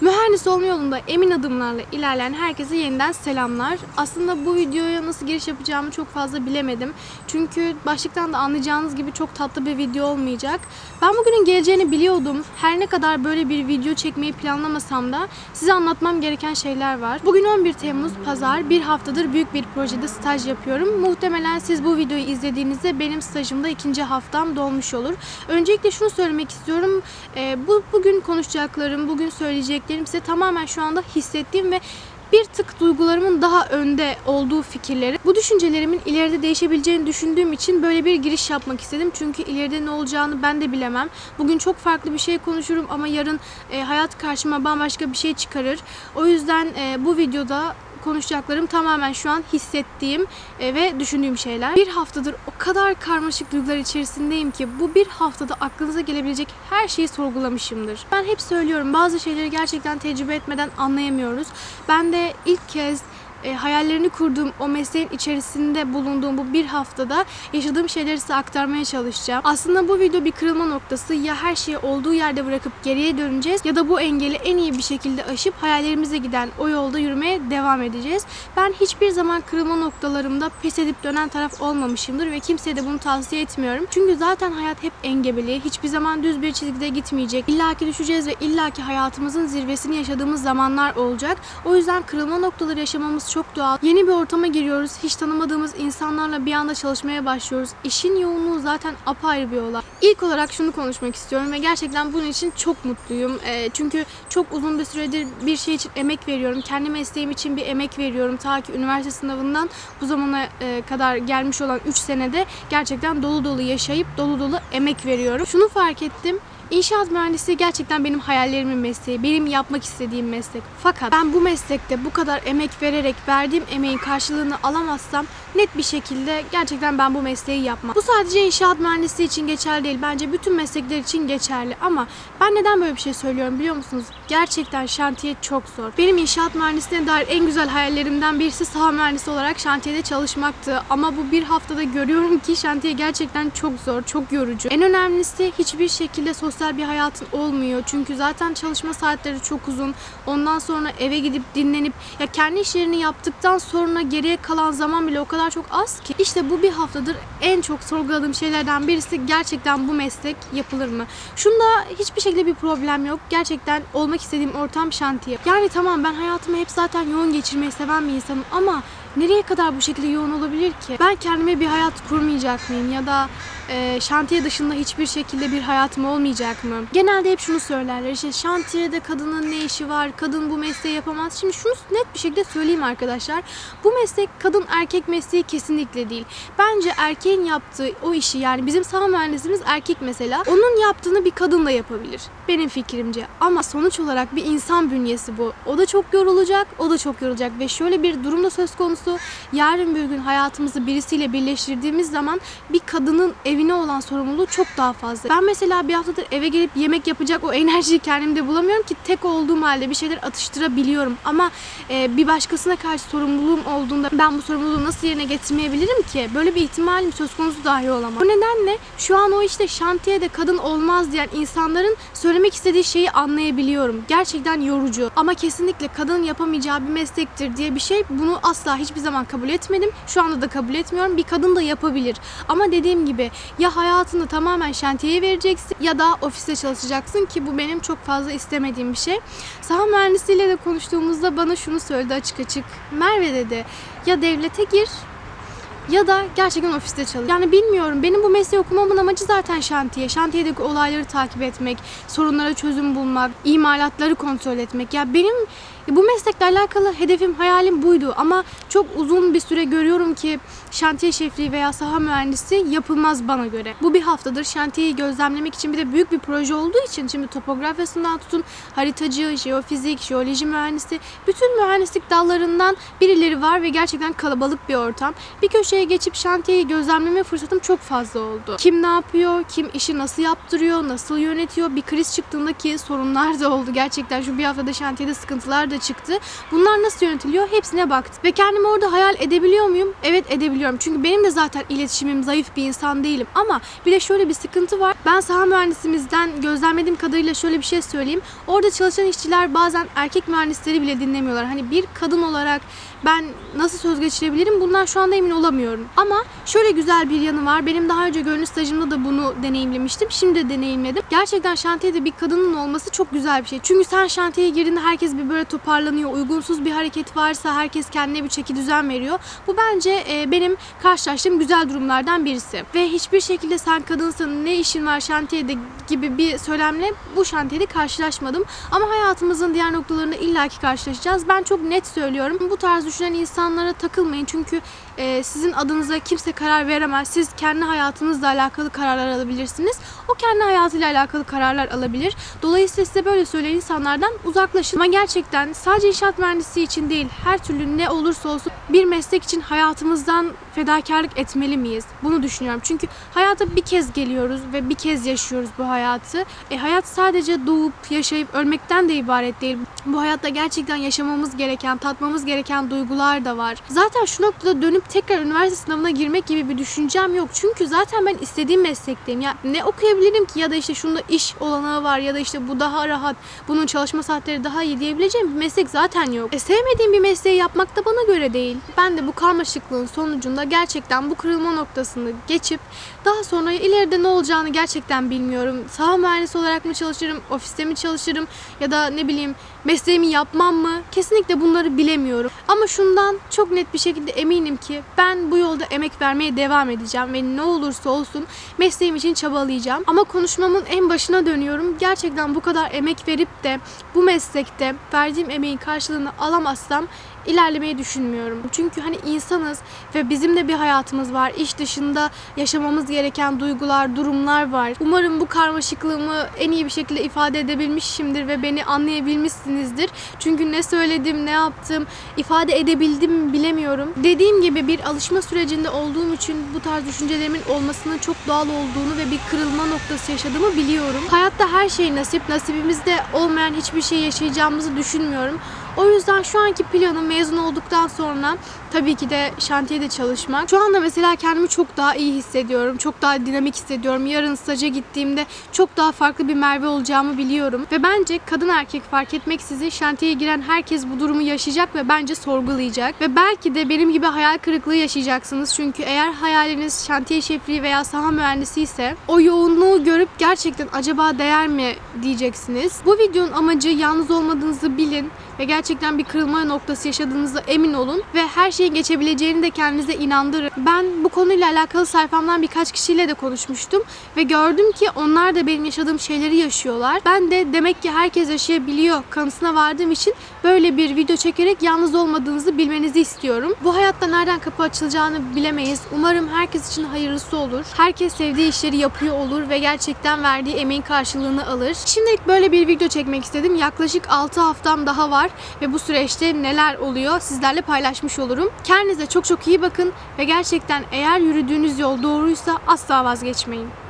Mühendis olma yolunda emin adımlarla ilerleyen herkese yeniden selamlar. Aslında bu videoya nasıl giriş yapacağımı çok fazla bilemedim. Çünkü başlıktan da anlayacağınız gibi çok tatlı bir video olmayacak. Ben bugünün geleceğini biliyordum. Her ne kadar böyle bir video çekmeyi planlamasam da size anlatmam gereken şeyler var. Bugün 11 Temmuz Pazar. Bir haftadır büyük bir projede staj yapıyorum. Muhtemelen siz bu videoyu izlediğinizde benim stajımda ikinci haftam dolmuş olur. Öncelikle şunu söylemek istiyorum. Ee, bu bugün konuşacaklarım, bugün söyleyeceklerim size tamamen şu anda hissettiğim ve bir tık duygularımın daha önde olduğu fikirleri. Bu düşüncelerimin ileride değişebileceğini düşündüğüm için böyle bir giriş yapmak istedim. Çünkü ileride ne olacağını ben de bilemem. Bugün çok farklı bir şey konuşurum ama yarın e, hayat karşıma bambaşka bir şey çıkarır. O yüzden e, bu videoda konuşacaklarım tamamen şu an hissettiğim e, ve düşündüğüm şeyler. Bir haftadır o kadar karmaşık duygular içerisindeyim ki bu bir haftada aklınıza gelebilecek her şeyi sorgulamışımdır. Ben hep söylüyorum bazı şeyleri gerçekten tecrübe etmeden anlayamıyoruz. Ben de ilk kez e, hayallerini kurduğum o mesleğin içerisinde bulunduğum bu bir haftada yaşadığım şeyleri size aktarmaya çalışacağım. Aslında bu video bir kırılma noktası. Ya her şeyi olduğu yerde bırakıp geriye döneceğiz ya da bu engeli en iyi bir şekilde aşıp hayallerimize giden o yolda yürümeye devam edeceğiz. Ben hiçbir zaman kırılma noktalarımda pes edip dönen taraf olmamışımdır ve kimseye de bunu tavsiye etmiyorum. Çünkü zaten hayat hep engebeli. Hiçbir zaman düz bir çizgide gitmeyecek. İlla ki düşeceğiz ve illa ki hayatımızın zirvesini yaşadığımız zamanlar olacak. O yüzden kırılma noktaları yaşamamız çok doğal. Yeni bir ortama giriyoruz. Hiç tanımadığımız insanlarla bir anda çalışmaya başlıyoruz. İşin yoğunluğu zaten apayrı bir olay. İlk olarak şunu konuşmak istiyorum ve gerçekten bunun için çok mutluyum. Ee, çünkü çok uzun bir süredir bir şey için emek veriyorum. Kendi mesleğim için bir emek veriyorum. Ta ki üniversite sınavından bu zamana e, kadar gelmiş olan 3 senede gerçekten dolu dolu yaşayıp dolu dolu emek veriyorum. Şunu fark ettim. İnşaat mühendisliği gerçekten benim hayallerimin mesleği, benim yapmak istediğim meslek. Fakat ben bu meslekte bu kadar emek vererek verdiğim emeğin karşılığını alamazsam net bir şekilde gerçekten ben bu mesleği yapmam. Bu sadece inşaat mühendisliği için geçerli değil. Bence bütün meslekler için geçerli ama ben neden böyle bir şey söylüyorum biliyor musunuz? Gerçekten şantiye çok zor. Benim inşaat mühendisliğine dair en güzel hayallerimden birisi saha mühendisi olarak şantiyede çalışmaktı. Ama bu bir haftada görüyorum ki şantiye gerçekten çok zor, çok yorucu. En önemlisi hiçbir şekilde sosyal bir hayatın olmuyor. Çünkü zaten çalışma saatleri çok uzun. Ondan sonra eve gidip dinlenip ya kendi işlerini yaptıktan sonra geriye kalan zaman bile o kadar çok az ki. İşte bu bir haftadır en çok sorguladığım şeylerden birisi gerçekten bu meslek yapılır mı? Şunda hiçbir şekilde bir problem yok. Gerçekten olmak istediğim ortam şantiye. Yani tamam ben hayatımı hep zaten yoğun geçirmeyi seven bir insanım ama nereye kadar bu şekilde yoğun olabilir ki? Ben kendime bir hayat kurmayacak mıyım ya da e, şantiye dışında hiçbir şekilde bir hayatım olmayacak mı? Genelde hep şunu söylerler işte şantiyede kadının ne işi var, kadın bu mesleği yapamaz. Şimdi şunu net bir şekilde söyleyeyim arkadaşlar. Bu meslek kadın erkek mesleği kesinlikle değil. Bence erkeğin yaptığı o işi yani bizim saha mühendisimiz erkek mesela. Onun yaptığını bir kadın da yapabilir. Benim fikrimce. Ama sonuç olarak bir insan bünyesi bu. O da çok yorulacak, o da çok yorulacak ve şöyle bir durumda söz konusu. Yarın bir gün hayatımızı birisiyle birleştirdiğimiz zaman bir kadının evine olan sorumluluğu çok daha fazla. Ben mesela bir haftadır eve gelip yemek yapacak o enerjiyi kendimde bulamıyorum ki tek olduğum halde bir şeyler atıştırabiliyorum. Ama e, bir başkasına karşı sorumluluğum olduğunda ben bu sorumluluğu nasıl yerine getirmeyebilirim ki? Böyle bir ihtimalim söz konusu dahi olamaz. O nedenle şu an o işte şantiyede kadın olmaz diyen insanların söylemek istediği şeyi anlayabiliyorum. Gerçekten yorucu ama kesinlikle kadın yapamayacağı bir meslektir diye bir şey bunu asla hiçbir zaman kabul etmedim. Şu anda da kabul etmiyorum. Bir kadın da yapabilir. Ama dediğim gibi ya hayatını tamamen şantiyeye vereceksin ya da ofiste çalışacaksın ki bu benim çok fazla istemediğim bir şey. Saha mühendisiyle de konuştuğumuzda bana şunu söyledi açık açık. Merve dedi ya devlete gir ya da gerçekten ofiste çalış. Yani bilmiyorum. Benim bu mesleği okumamın amacı zaten şantiye. Şantiyedeki olayları takip etmek, sorunlara çözüm bulmak, imalatları kontrol etmek. Ya benim bu meslekle alakalı hedefim, hayalim buydu ama çok uzun bir süre görüyorum ki şantiye şefliği veya saha mühendisi yapılmaz bana göre. Bu bir haftadır şantiyeyi gözlemlemek için bir de büyük bir proje olduğu için şimdi topografyasından tutun haritacı, jeofizik, jeoloji mühendisi bütün mühendislik dallarından birileri var ve gerçekten kalabalık bir ortam. Bir köşeye köşeye geçip şantiyeyi gözlemleme fırsatım çok fazla oldu. Kim ne yapıyor, kim işi nasıl yaptırıyor, nasıl yönetiyor, bir kriz çıktığında ki sorunlar da oldu. Gerçekten şu bir haftada şantiyede sıkıntılar da çıktı. Bunlar nasıl yönetiliyor hepsine baktım. Ve kendimi orada hayal edebiliyor muyum? Evet edebiliyorum. Çünkü benim de zaten iletişimim zayıf bir insan değilim. Ama bir de şöyle bir sıkıntı var. Ben saha mühendisimizden gözlemlediğim kadarıyla şöyle bir şey söyleyeyim. Orada çalışan işçiler bazen erkek mühendisleri bile dinlemiyorlar. Hani bir kadın olarak ben nasıl söz geçirebilirim bundan şu anda emin olamıyorum. Ama şöyle güzel bir yanı var. Benim daha önce gönüllü stajımda da bunu deneyimlemiştim. Şimdi de deneyimledim. Gerçekten şantiyede bir kadının olması çok güzel bir şey. Çünkü sen şantiyeye girdiğinde herkes bir böyle toparlanıyor. Uygunsuz bir hareket varsa herkes kendine bir çeki düzen veriyor. Bu bence e, benim karşılaştığım güzel durumlardan birisi. Ve hiçbir şekilde sen kadınsın ne işin var şantiyede gibi bir söylemle bu şantiyede karşılaşmadım. Ama hayatımızın diğer noktalarında illaki karşılaşacağız. Ben çok net söylüyorum. Bu tarz düşünen insanlara takılmayın. Çünkü e, sizin adınıza kimse karar veremez. Siz kendi hayatınızla alakalı kararlar alabilirsiniz. O kendi hayatıyla alakalı kararlar alabilir. Dolayısıyla size böyle söyleyen insanlardan uzaklaşın. Ama gerçekten sadece inşaat mühendisi için değil, her türlü ne olursa olsun bir meslek için hayatımızdan fedakarlık etmeli miyiz? Bunu düşünüyorum. Çünkü hayata bir kez geliyoruz ve bir kez yaşıyoruz bu hayatı. E, hayat sadece doğup, yaşayıp, ölmekten de ibaret değil. Bu hayatta gerçekten yaşamamız gereken, tatmamız gereken duygular da var. Zaten şu noktada dönüp tekrar üniversite sınavına girmek gibi bir düşüncem yok. Çünkü zaten ben istediğim meslekteyim. Ya ne okuyabilirim ki ya da işte şunda iş olanağı var ya da işte bu daha rahat, bunun çalışma saatleri daha iyi diyebileceğim bir meslek zaten yok. E, sevmediğim bir mesleği yapmak da bana göre değil. Ben de bu karmaşıklığın sonucunda gerçekten bu kırılma noktasını geçip daha sonra ileride ne olacağını gerçekten bilmiyorum. Saha mühendisi olarak mı çalışırım, ofiste mi çalışırım ya da ne bileyim mesleğimi yapmam mı? Kesinlikle bunları bilemiyorum. Ama şundan çok net bir şekilde eminim ki ben bu yolda emek vermeye devam edeceğim ve ne olursa olsun mesleğim için çabalayacağım. Ama konuşmamın en başına dönüyorum. Gerçekten bu kadar emek verip de bu meslekte verdiğim emeğin karşılığını alamazsam ilerlemeyi düşünmüyorum. Çünkü hani insanız ve bizim de bir hayatımız var. İş dışında yaşamamız gereken duygular, durumlar var. Umarım bu karmaşıklığımı en iyi bir şekilde ifade edebilmişimdir ve beni anlayabilmişsinizdir. Çünkü ne söyledim, ne yaptım, ifade edebildim mi bilemiyorum. Dediğim gibi bir alışma sürecinde olduğum için bu tarz düşüncelerimin olmasının çok doğal olduğunu ve bir kırılma noktası yaşadığımı biliyorum. Hayatta her şey nasip, nasibimizde olmayan hiçbir şey yaşayacağımızı düşünmüyorum. O yüzden şu anki planım mezun olduktan sonra tabii ki de şantiyede çalışmak. Şu anda mesela kendimi çok daha iyi hissediyorum. Çok daha dinamik hissediyorum. Yarın staja gittiğimde çok daha farklı bir Merve olacağımı biliyorum. Ve bence kadın erkek fark etmeksizin şantiyeye giren herkes bu durumu yaşayacak ve bence sorgulayacak. Ve belki de benim gibi hayal kırıklığı yaşayacaksınız. Çünkü eğer hayaliniz şantiye şefliği veya saha mühendisi ise o yoğunluğu görüp gerçekten acaba değer mi diyeceksiniz. Bu videonun amacı yalnız olmadığınızı bilin ve gerçekten bir kırılma noktası yaşadığınızda emin olun ve her şeyin geçebileceğini de kendinize inandırın. Ben bu konuyla alakalı sayfamdan birkaç kişiyle de konuşmuştum ve gördüm ki onlar da benim yaşadığım şeyleri yaşıyorlar. Ben de demek ki herkes yaşayabiliyor kanısına vardığım için böyle bir video çekerek yalnız olmadığınızı bilmenizi istiyorum. Bu hayatta nereden kapı açılacağını bilemeyiz. Umarım herkes için hayırlısı olur. Herkes sevdiği işleri yapıyor olur ve gerçekten verdiği emeğin karşılığını alır. Şimdilik böyle bir video çekmek istedim. Yaklaşık 6 haftam daha var ve bu süreçte neler oluyor sizlerle paylaşmış olurum. Kendinize çok çok iyi bakın ve gerçekten eğer yürüdüğünüz yol doğruysa asla vazgeçmeyin.